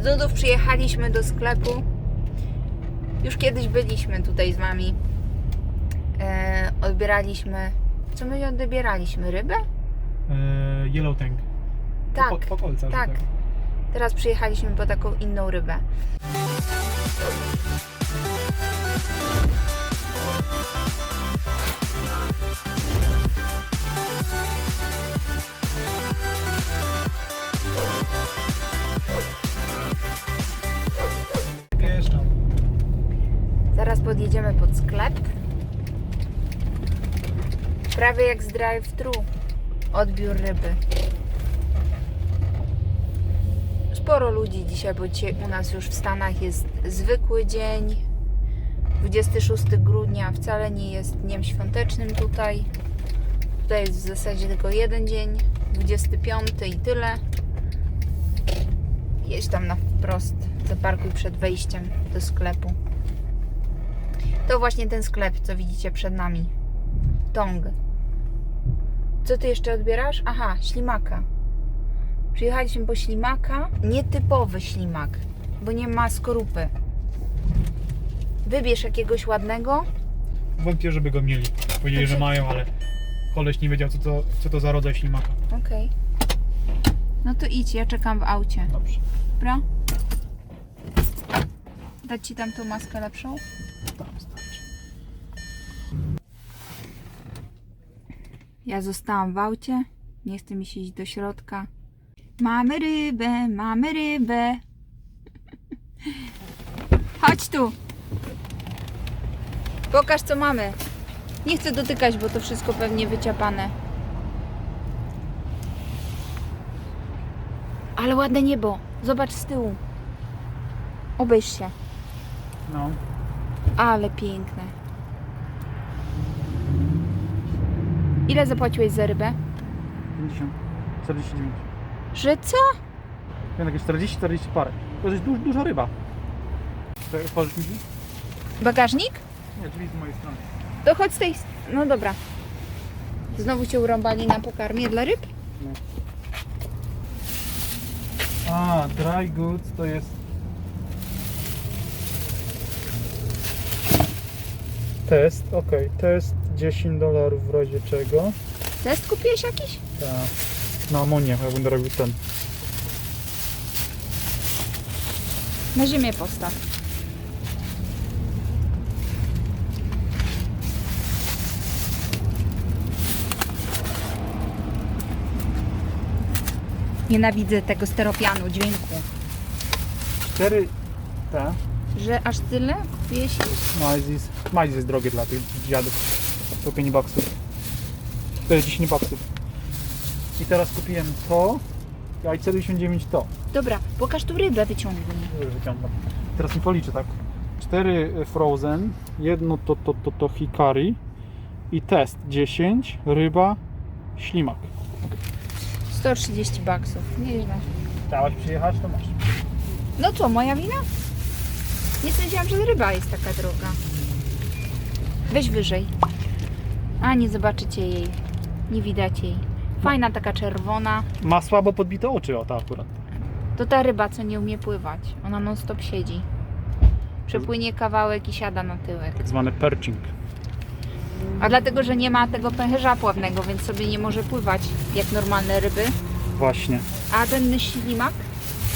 Z Dudów przyjechaliśmy do sklepu. Już kiedyś byliśmy tutaj z Wami. E, odbieraliśmy... Co my odbieraliśmy? Rybę? E, Yellow Tank. Tak, Po, po kolcach. tak. Teraz przyjechaliśmy po taką inną rybę. Podjedziemy pod sklep. Prawie jak z drive-thru. Odbiór ryby. Sporo ludzi dzisiaj, bo dzisiaj u nas już w Stanach jest zwykły dzień. 26 grudnia wcale nie jest dniem świątecznym tutaj. Tutaj jest w zasadzie tylko jeden dzień. 25 i tyle. Jedź tam na wprost. Zaparkuj przed wejściem do sklepu. To właśnie ten sklep, co widzicie przed nami. Tong. Co ty jeszcze odbierasz? Aha, ślimaka. Przyjechaliśmy po ślimaka. Nietypowy ślimak, bo nie ma skorupy. Wybierz jakiegoś ładnego. Wątpię, żeby go mieli. Powiedzieli, że Znaczy- mają, ale koleś nie wiedział, co to, co to za rodzaj ślimaka. Okej. No to idź, ja czekam w aucie. Dobrze. Dobra? Dać ci tam tą maskę lepszą? Tam starczy. Ja zostałam w aucie. Nie chce mi się iść do środka. Mamy rybę, mamy rybę. Chodź tu. Pokaż co mamy. Nie chcę dotykać, bo to wszystko pewnie wyciapane. Ale ładne niebo. Zobacz z tyłu. Obejrz się. No. Ale piękne. Ile zapłaciłeś za rybę? 50. 49. Że co? Ja jakieś 40, 40 parę. To jest duż, duża ryba. Otworzysz mi drzwi? Bagażnik? Nie, drzwi z mojej strony. To chodź z tej... No dobra. Znowu cię urąbali na pokarmie dla ryb? A, dry goods to jest... Test, ok, test 10 dolarów w razie czego. Test kupiłeś jakiś? Tak. Na amoniak, ja będę robił ten. Na ziemię postaw. Nienawidzę tego steropianu, dźwięku. Cztery te. Że aż tyle kupiłeś? Majzis. Majzis jest drogie dla tych dziadów. To 5 baksów. To jest 10 baksów. I teraz kupiłem to. A i 99 to. Dobra, pokaż tu rybę, wyciągnij. Już wyciągam. Teraz mi policzę tak. Cztery frozen, jedno to, to, to, to hikari i test 10, ryba, ślimak. 130 baksów, nieźle. Chciałaś przyjechać, to masz. No co, moja wina? Nie sądziłam, że ryba jest taka droga. Weź wyżej. A, nie zobaczycie jej. Nie widać jej. Fajna taka czerwona. Ma słabo podbite oczy, o ta akurat. To ta ryba, co nie umie pływać. Ona non stop siedzi. Przepłynie kawałek i siada na tyłek. Tak zwany perching. A dlatego, że nie ma tego pęcherza pławnego, więc sobie nie może pływać jak normalne ryby. Właśnie. A ten ślimak?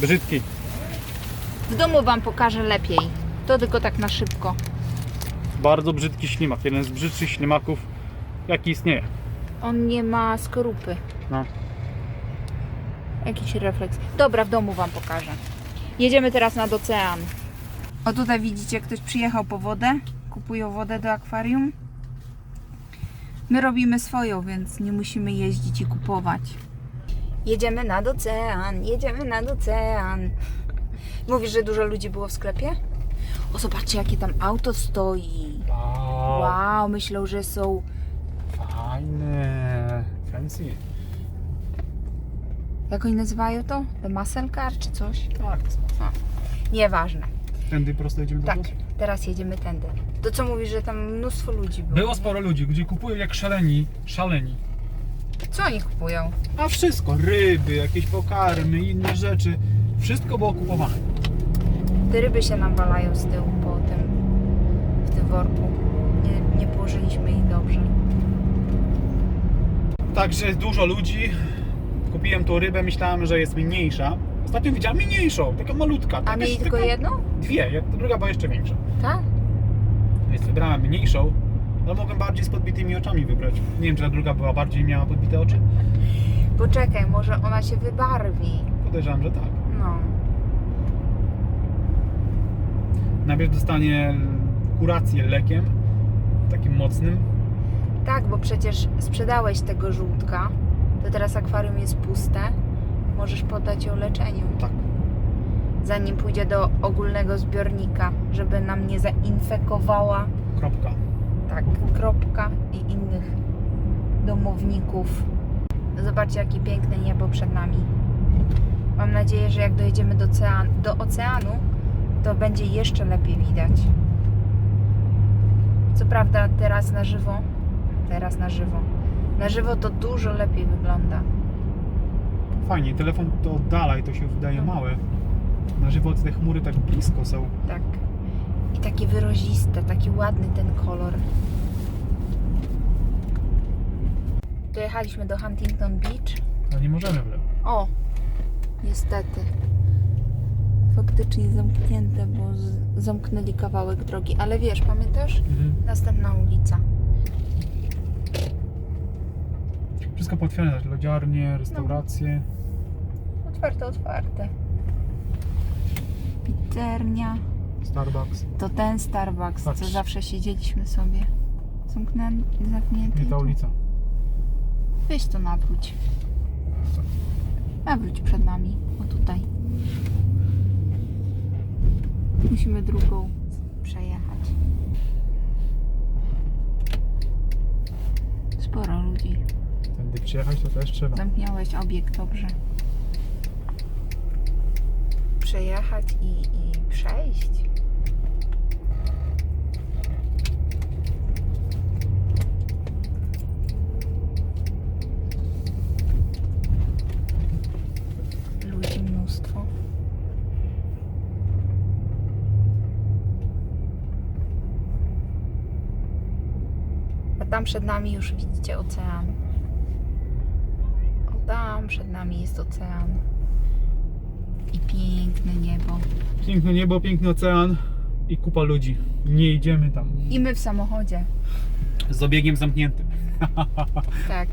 Brzydki. W domu Wam pokażę lepiej. To tylko tak na szybko. Bardzo brzydki ślimak. Jeden z brzydszych ślimaków, jaki istnieje. On nie ma skorupy. No. Jakiś refleks. Dobra, w domu Wam pokażę. Jedziemy teraz nad ocean. O tutaj widzicie, ktoś przyjechał po wodę. Kupują wodę do akwarium. My robimy swoją, więc nie musimy jeździć i kupować. Jedziemy nad ocean, jedziemy nad ocean. Mówisz, że dużo ludzi było w sklepie? O, zobaczcie, jakie tam auto stoi. Wow. Wow, myślą, że są Fajne. Fancy. Jak oni nazywają to? The muscle car czy coś? Tak. Nieważne. Tędy prosto jedziemy do Tak, teraz jedziemy tędy. To co mówisz, że tam mnóstwo ludzi było? Było sporo ludzi, ludzie kupują jak szaleni. Szaleni. Co oni kupują? A wszystko, ryby, jakieś pokarmy, inne rzeczy. Wszystko było kupowane. Ryby się nam walają z tyłu po tym, w tym worku. Nie, nie położyliśmy ich dobrze. Także dużo ludzi. Kupiłem tą rybę, myślałem, że jest mniejsza. Ostatnio widziałem mniejszą, taka malutka. A mieli tylko jedną? Dwie, druga była jeszcze większa. Tak? Więc wybrałem mniejszą, ale mogłem bardziej z podbitymi oczami wybrać. Nie wiem, czy ta druga była bardziej miała podbite oczy. Poczekaj, może ona się wybarwi. Podejrzewam, że tak. No. Najpierw dostanie kurację lekiem, takim mocnym. Tak, bo przecież sprzedałeś tego żółtka, to teraz akwarium jest puste. Możesz poddać ją leczeniu, Tak. zanim pójdzie do ogólnego zbiornika, żeby nam nie zainfekowała Kropka. tak, kropka i innych domowników. Zobaczcie, jakie piękne niebo przed nami. Mam nadzieję, że jak dojedziemy do, do oceanu, to będzie jeszcze lepiej widać. Co prawda, teraz na żywo, teraz na żywo, na żywo to dużo lepiej wygląda. Fajnie, telefon to oddala i to się wydaje No. małe. Na żywo te chmury tak blisko są. Tak. I takie wyraziste, taki ładny ten kolor. Dojechaliśmy do Huntington Beach. Ale nie możemy w lewo. O, niestety. Faktycznie zamknięte, bo zamknęli kawałek drogi. Ale wiesz, pamiętasz? Mhm. Następna ulica. Wszystko potwierdzać, lodziarnie, restauracje. Otwarte, otwarte. Pizzeria. Starbucks. To ten Starbucks, co zawsze siedzieliśmy sobie. Zamknięty. Nie ta ulica. Weź to nawróć. Nawróć przed nami. O tutaj. Musimy drugą przejechać. Sporo ludzi. Tędy przyjechać to też trzeba. Zamknąłeś obiekt dobrze. Przejechać i, i przejść. Ludzi mnóstwo. Tam przed nami już widzicie ocean. O, tam przed nami jest ocean. I piękne niebo. Piękne niebo, piękny ocean i kupa ludzi. Nie idziemy tam. I my w samochodzie. Z obiegiem zamkniętym. Tak.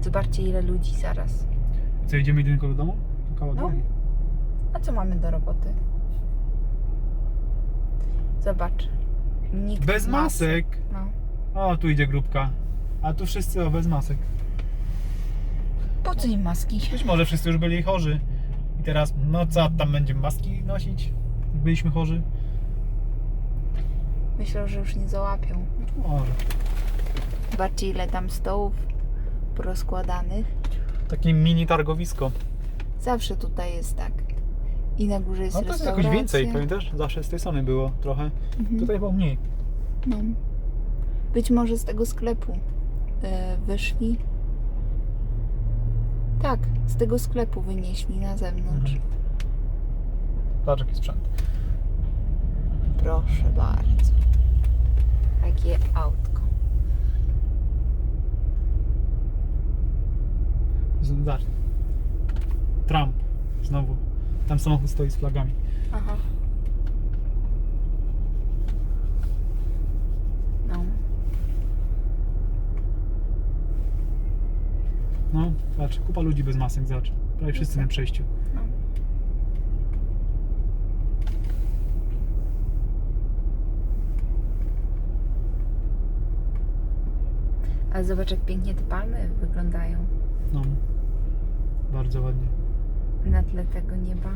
Zobaczcie ile ludzi zaraz. Co, idziemy jedynko do domu? Kawał No. drogi. A co mamy do roboty? Zobacz. Nikt Bez masek. No. O, tu idzie grupka. A tu wszyscy o, bez masek. Po co im maski? Być może wszyscy już byli chorzy. I teraz, no co, tam będziemy maski nosić? Jak byliśmy chorzy? Myślę, że już nie załapią. Może. Zobaczcie ile tam stołów porozkładanych. Takie mini targowisko. Zawsze tutaj jest tak. I na górze jest No to jest restauracja. jakoś więcej, pamiętasz? Zawsze z tej strony było trochę. Mhm. Tutaj było mniej. No. Być może z tego sklepu e, wyszli. Tak, z tego sklepu wynieśli na zewnątrz. Mhm. Patrz jaki sprzęt. Proszę bardzo. Takie autko. Zobacz. Trump. Znowu. Tam samochód stoi z flagami. Aha. No. No, patrz, kupa ludzi bez masek, zobacz. Prawie wszyscy na przejściu. no. Ale zobacz, jak pięknie te palmy wyglądają No. Bardzo ładnie. Na tle tego nieba.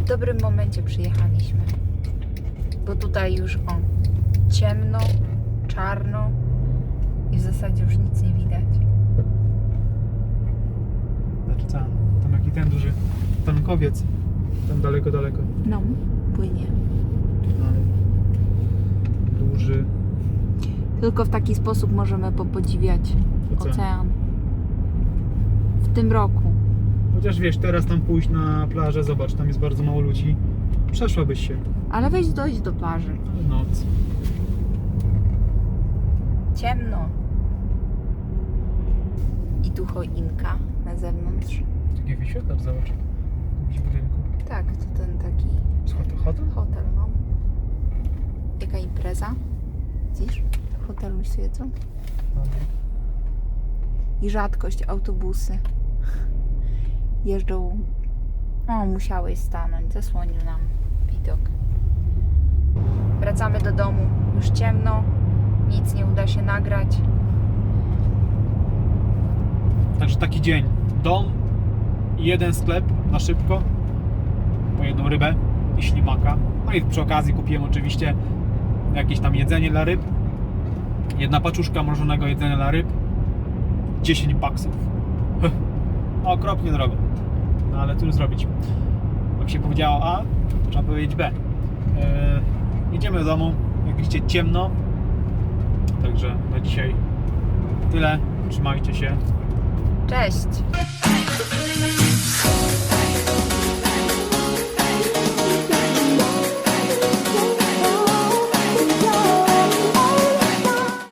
W dobrym momencie przyjechaliśmy. Bo tutaj już o ciemno, czarno i w zasadzie już nic nie widać. Znaczy co? Tam jaki ten duży tankowiec. Tam daleko, daleko. No, płynie. No. Duży. Tylko w taki sposób możemy popodziwiać Ocean. ocean. W tym roku. Chociaż wiesz, teraz tam pójść na plażę, zobacz, tam jest bardzo mało ludzi. Przeszłabyś się. Ale weź dojść do plaży. Ale noc. Ciemno. I tu choinka na zewnątrz. Taki wyświetlacz, zobacz. W jakimś budynku. Tak, to ten taki Z hotel? hotel? hotel, no. Jaka impreza? Widzisz? Hotelu siedzą. I rzadkość autobusy. Jeżdżą. O, musiałeś stanąć, zasłonił nam widok. Wracamy do domu. Już ciemno, nic nie uda się nagrać. Także taki dzień. Dom jeden sklep na szybko. Po jedną rybę i ślimaka. No i przy okazji kupiłem oczywiście jakieś tam jedzenie dla ryb. Jedna paczuszka mrożonego jedzenia dla ryb. 10 baksów. Okropnie drogo. No ale cóż zrobić. Jak się powiedziało A, trzeba powiedzieć B. Eee, jedziemy do domu. Jak widzicie ciemno. Także na dzisiaj tyle. Trzymajcie się. Cześć!